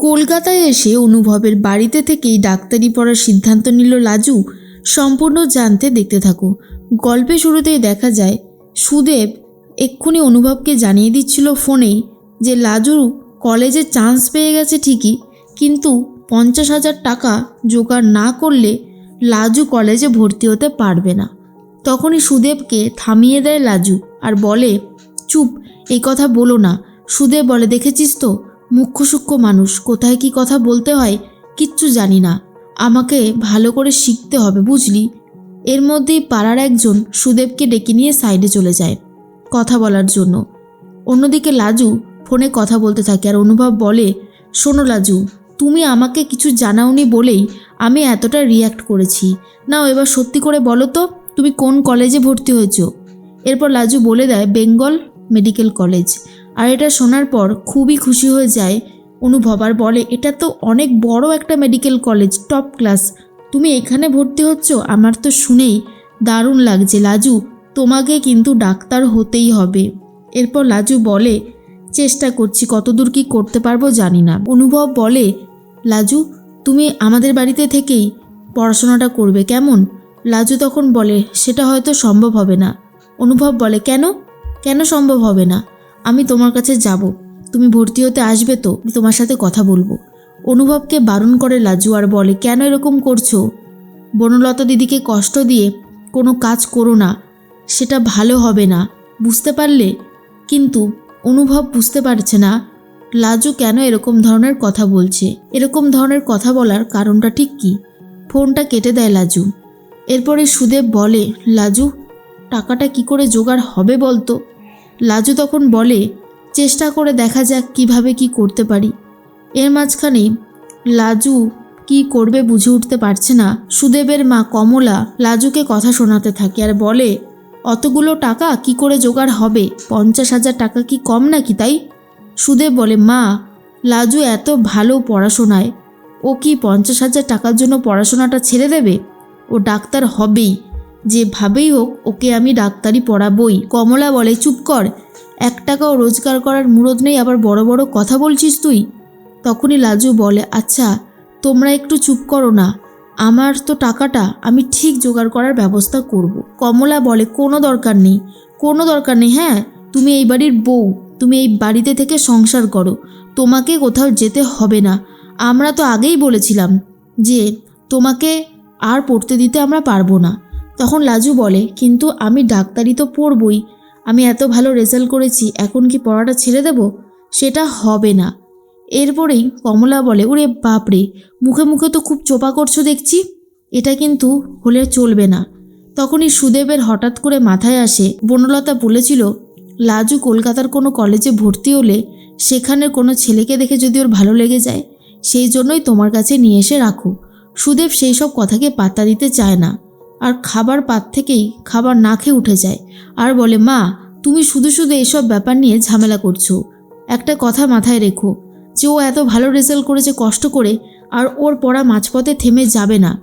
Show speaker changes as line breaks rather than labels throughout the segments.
কলকাতায় এসে অনুভবের বাড়িতে থেকেই ডাক্তারি পড়ার সিদ্ধান্ত নিল লাজু। সম্পূর্ণ জানতে দেখতে থাকো। গল্পে শুরুতেই দেখা যায়, সুদেব এক্ষুনি অনুভবকে জানিয়ে দিচ্ছিল ফোনেই যে লাজু কলেজে চান্স পেয়ে গেছে ঠিকই, কিন্তু পঞ্চাশ হাজার টাকা জোগাড় না করলে লাজু কলেজে ভর্তি হতে পারবে না। তখনই সুদেবকে থামিয়ে দেয় লাজু আর বলে, চুপ, এই কথা বলো না। সুদেব বলে, দেখেছিস তো? মুখ্য সূক্ষ্ম মানুষ, কোথায় কি কথা বলতে হয় কিচ্ছু জানি না। আমাকে ভালো করে শিখতে হবে, বুঝলি? এর মধ্যেই পাড়ার একজন সুদেবকে ডেকে নিয়ে সাইডে চলে যায় কথা বলার জন্য। অন্যদিকে লাজু ফোনে কথা বলতে থাকে আর অনুভব বলে, শোনো লাজু, তুমি আমাকে কিছু জানাওনি বলেই আমি এতটা রিয়্যাক্ট করেছি। নাও এবার সত্যি করে বলো তো, তুমি কোন কলেজে ভর্তি হয়েছো? এরপর লাজু বলে দেয়, বেঙ্গল মেডিকেল কলেজ আর এটা শোনার পর খুবই খুশি হয়ে যায়। অনুভব আর বলে, এটা তো অনেক বড় একটা মেডিকেল কলেজ টপ ক্লাস তুমি এখানে ভর্তি হচ্ছ? আমার তো শুনেই দারুণ লাগছে। লাজু, তোমাকে কিন্তু ডাক্তার হতেই হবে। এরপর লাজু বলে, চেষ্টা করছি, কতদূর কি করতে পারব জানি না। অনুভব বলে, লাজু, তুমি আমাদের বাড়িতে থেকেই পড়াশোনাটা করবে, কেমন? লাজু তখন বলে, সেটা হয়তো সম্ভব হবে না। অনুভব বলে, কেন? কেন সম্ভব হবে না? আমি তোমার কাছে যাব। তুমি ভর্তি হতে আসবে তো? তোমার সাথে কথা বলব। অনুভবকে বারণ করে লাজু আর বলে, কেন এরকম করছ? বনলতা দিদিকে কষ্ট দিয়ে, কোনো কাজ করো না, সেটা ভালো হবে না। বুঝতে পারলে? কিন্তু অনুভব বুঝতে পারছে না। লাজু কেন এরকম ধরনের কথা বলছে? এরকম ধরনের কথা বলার কারণটা ঠিক কি? ফোনটা কেটে দেয় লাজু। এরপরে সুদেব বলে, লাজু, টাকাটা কি করে জোগাড় হবে বলতো? লাজু তখন বলে, চেষ্টা করে দেখা যাক কীভাবে কি করতে পারি। এর মাঝখানে লাজু কি করবে বুঝে উঠতে পারছে না। সুদেবের মা কমলা লাজুকে কথা শোনাতে থাকে আর বলে, অতগুলো টাকা কি করে জোগাড় হবে? পঞ্চাশ হাজার টাকা কি কম নাকি তাই? সুদেব বলে, মা, লাজু এত ভালো পড়াশোনায়। ও কি পঞ্চাশ হাজার টাকার জন্য পড়াশোনাটা ছেড়ে দেবে? ও ডাক্তার হবেই। যেভাবেই হোক, ওকে আমি ডাক্তারি পড়াবই। কমলা বলে, চুপ কর। এক টাকাও রোজগার করার মুরদ নেই, আবার বড় বড় কথা বলছিস তুই? তখনই লাজু বলে আচ্ছা তোমরা একটু চুপ করো না। আমার তো টাকাটা, আমি ঠিক জোগাড় করার ব্যবস্থা করব। কমলা বলে, কোনো দরকার নেই। কোনো দরকার নেই হ্যাঁ? তুমি এই বাড়ির বউ। তুমি এই বাড়িতে থেকে সংসার করো। তোমাকে কোথাও যেতে হবে না। আমরা তো আগেই বলেছিলাম যে, তোমাকে আর পড়তে দিতে আমরা পারব না। তখন লাজু বলে, কিন্তু আমি ডাক্তারি তো পড়বই। আমি এত ভালো রেজাল্ট করেছি, এখন কি পড়াটা ছেড়ে দেব? সেটা হবে না। এরপরেই কমলা বলে, ওরে বাপরে মুখে মুখে তো খুব চোপা করছ দেখছি। এটা কিন্তু হলে চলবে না। তখনই সুদেবের হঠাৎ করে মাথায় আসে, বনলতা বলেছিল, লাজু কলকাতার কোনো কলেজে ভর্তি হলে সেখানের কোনো ছেলেকে দেখে যদি ওর ভালো লেগে যায়, সেই জন্যই তোমার কাছে নিয়ে এসে রাখো। সুদেব সেই সব কথাকে পাত্তা দিতে চায় না। আর খাবার পাত থেকেই খাবার না খেয়ে উঠে যায়। আর বলে, মা, তুমি শুধু শুধু এসব ব্যাপার নিয়ে ঝামেলা করছ। একটা কথা মাথায় রেখো, যে ও এত ভালো রেজাল্ট করেছে কষ্ট করে আর ওর পড়া মাঝপথে থেমে যাবে না।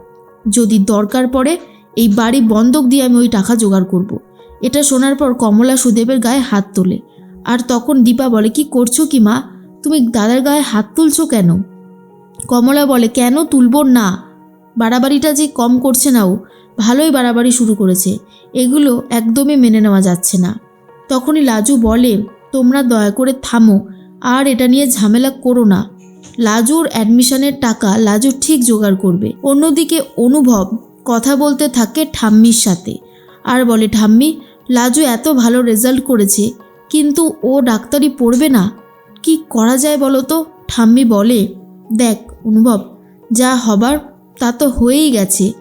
যদি দরকার পড়ে, এই বাড়ি বন্ধক দিয়ে আমি ওই টাকা জোগাড় করব। এটা শোনার পর কমলা সুদেবের গায়ে হাত তোলে। আর তখন দীপা বলে, কি করছ কি, মা? তুমি দাদার গায়ে হাত তুলছো কেন? কমলা বলে, কেন তুলব না? বাড়াবাড়িটা যে কম করছে না ও। ভালোই বাড়াবাড়ি শুরু করেছে। এগুলো একদমই মেনে নেওয়া যাচ্ছে না। তখনই লাজু বলে, তোমরা দয়া করে থামো, আর এটা নিয়ে ঝামেলা করো না। লাজুর অ্যাডমিশনের টাকা লাজু ঠিক জোগাড় করবে। অন্যদিকে অনুভব কথা বলতে থাকে ঠাম্মির সাথে। আর বলে, ঠাম্মি, লাজু এত ভালো রেজাল্ট করেছে, কিন্তু ও ডাক্তারি পড়বে না? কি করা যায় বলো তো? ঠাম্মি বলে, দেখ অনুভব, যা হবার তা তো হয়েই গেছে।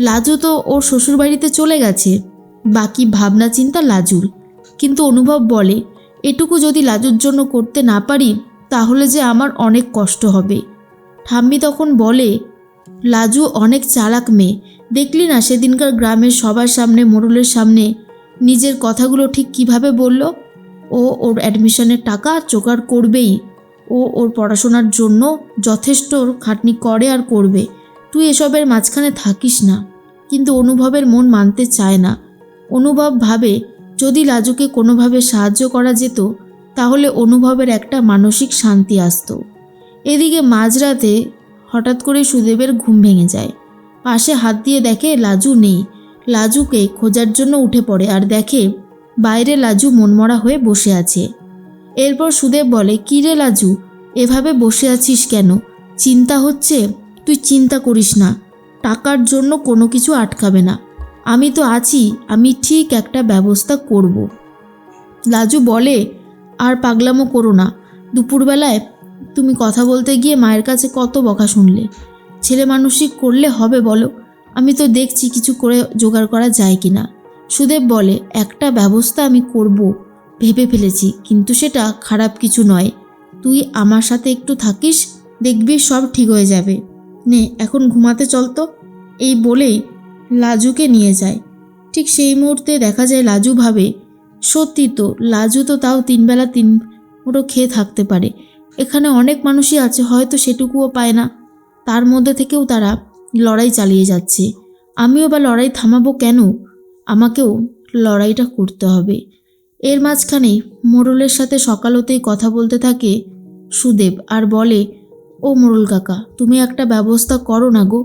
লাজু তো ওর শ্বশুরবাড়িতে চলে গেছে। বাকি ভাবনা চিন্তা লাজুর। কিন্তু অনুভব বলে, এটুকু যদি লাজুর জন্য করতে না পারি, তাহলে যে আমার অনেক কষ্ট হবে। ঠাম্মি তখন বলে, লাজু অনেক চালাক মেয়ে। দেখলি না সেদিনকার গ্রামের সবার সামনে, মোড়লের সামনে নিজের কথাগুলো ঠিক কীভাবে বলল? ও ওর অ্যাডমিশনের টাকা জোগাড় করবেই। ও ওর পড়াশোনার জন্য যথেষ্ট খাটনি করে আর করবে। তুই এসবের মাঝখানে থাকিস না। কিন্তু অনুভবের মন মানতে চায় না। অনুভব ভাবে, যদি লাজুকে কোনোভাবে সাহায্য করা যেত, তাহলে অনুভবের একটা মানসিক শান্তি আসতো। এদিকে মাঝরাতে হঠাৎ করে সুদেবের ঘুম ভেঙে যায়। পাশে হাত দিয়ে দেখে লাজু নেই। লাজুকে খোঁজার জন্য উঠে পড়ে আর দেখে বাইরে লাজু মনমরা হয়ে বসে আছে। এরপর সুদেব বলে, কী রে লাজু? এভাবে বসে আছিস কেন? চিন্তা হচ্ছে? তুই চিন্তা করিস না। টাকার জন্য কোনো কিছু আটকাবে না। আমি তো আছি, আমি ঠিক একটা ব্যবস্থা করব। লাজু বলে, আর পাগলামো করো না। দুপুরবেলায় তুমি কথা বলতে গিয়ে মায়ের কাছে কত বকা শুনলে। ছেলে মানুষই করলে হবে বলো। আমি তো দেখছি কিছু করে জোগাড় করা যায় কি না সুদেব বলে, একটা ব্যবস্থা আমি করব। ভেবে ফেলেছি, কিন্তু সেটা খারাপ কিছু নয়। তুই আমার সাথে একটু থাকিস, দেখবি সব ঠিক হয়ে যাবে। নে, এখন ঘুমাতে চল তো। এই বলেই লাজুকে নিয়ে যায়। ঠিক সেই মুহূর্তে দেখা যায় লাজু ভাবে, সত্যি তো, লাজু তো তাও তিনবেলা তিন মুঠো খেয়ে থাকতে পারে। এখানে অনেক মানুষই আছে, হয়তো সেটুকুও পায় না। তার মধ্যে থেকেও তারা লড়াই চালিয়ে যাচ্ছে। আমিও বা লড়াই থামাবো কেন? আমাকেও লড়াইটা করতে হবে। এর মাঝখানে মোড়লের সাথে সকাল হতেই কথা বলতে থাকে সুদেব আর বলে ও মোড়ল কাকা, তুমি একটা ব্যবস্থা করো না গো,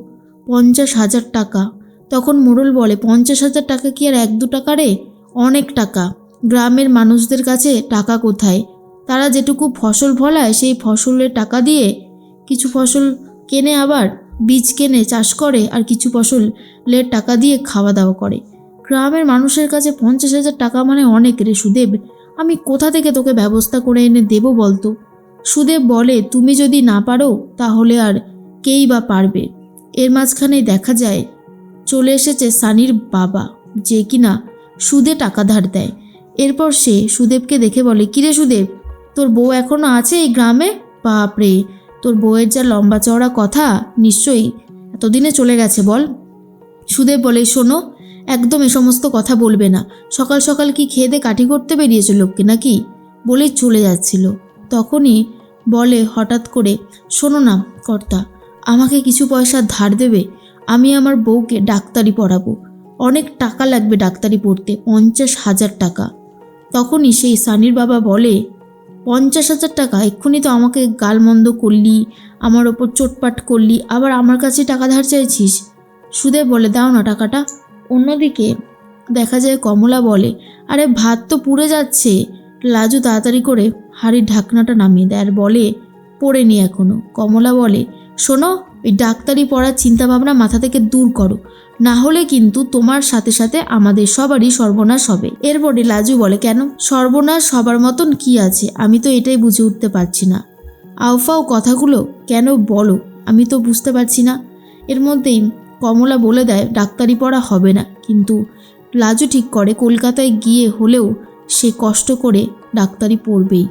পঞ্চাশ হাজার টাকা। তখন মোড়ল বলে, পঞ্চাশ হাজার টাকা কি আর এক দু টাকা রে? অনেক টাকা। গ্রামের মানুষদের কাছে টাকা কোথায়? তারা যেটুকু ফসল ফলায়, সেই ফসলের টাকা দিয়ে কিছু ফসল কেনে আবার, বীজ কেনে চাষ করে, আর কিছু ফসলের টাকা দিয়ে খাওয়া দাওয়া করে। গ্রামের মানুষের কাছে পঞ্চাশ হাজার টাকা মানে অনেক রে সুদেব। আমি কোথা থেকে তোকে ব্যবস্থা করে এনে দেবো বলতো? সুদেব বলে, তুমি যদি না পারো, তাহলে আর কেই বা পারবে? এর মাঝখানে দেখা যায়, চলে এসেছে সানির বাবা, যে কিনা সুদে টাকা ধার দেয়। এরপর সে সুদেবকে দেখে বলে, কিরে সুদেব, তোর বউ এখনও আছে এই গ্রামে? বাপরে তোর বউয়ের যা লম্বা চওড়া কথা, নিশ্চয়ই এতদিনে চলে গেছে, বল। সুদেব বলে, শোনো, একদম এ সমস্ত কথা বলবে না। সকাল সকাল কি খেয়ে দে কাঠি করতে বেরিয়েছে লোককে নাকি? বলেই চলে যাচ্ছিল। তখনই বলে হঠাৎ করে, শোনো না, কর্তা, আমাকে কিছু পয়সা ধার দেবে, আমি আমার বউকে ডাক্তারি পড়াবো। অনেক টাকা লাগবে ডাক্তারি পড়তে, পঞ্চাশ হাজার টাকা। তখনই সেই সানির বাবা বলে, পঞ্চাশ হাজার টাকা, এক্ষুনি তো আমাকে গালমন্দ করলি, আমার ওপর চোটপাট করলি, আবার আমার কাছে টাকা ধার চাইছিস? সুদে বলে, দাও না টাকাটা। অন্যদিকে দেখা যায় কমলা বলে, আরে ভাত তো পুড়ে যাচ্ছে। লাজু তাড়াতাড়ি করে হাড়ির ঢাকনাটা নামিয়ে দেয় আর বলে, পড়ে নি এখনও। কমলা বলে, শোনো, ওই ডাক্তারি পড়ার চিন্তাভাবনা মাথা থেকে দূর করো। না হলে কিন্তু তোমার সাথে সাথে আমাদের সবারই সর্বনাশ হবে। এরপরে লাজু বলে, কেন? সর্বনাশ সবার মতন কি আছে? আমি তো এটাই বুঝে উঠতে পারছি না। আউফাও কথাগুলো কেন বলো? আমি তো বুঝতে পারছি না। এর মধ্যেই কমলা বলে দেয়, ডাক্তারি পড়া হবে না। কিন্তু লাজু ঠিক করে কলকাতায় গিয়ে হলেও সে কষ্ট করে ডাক্তারি পড়বেই।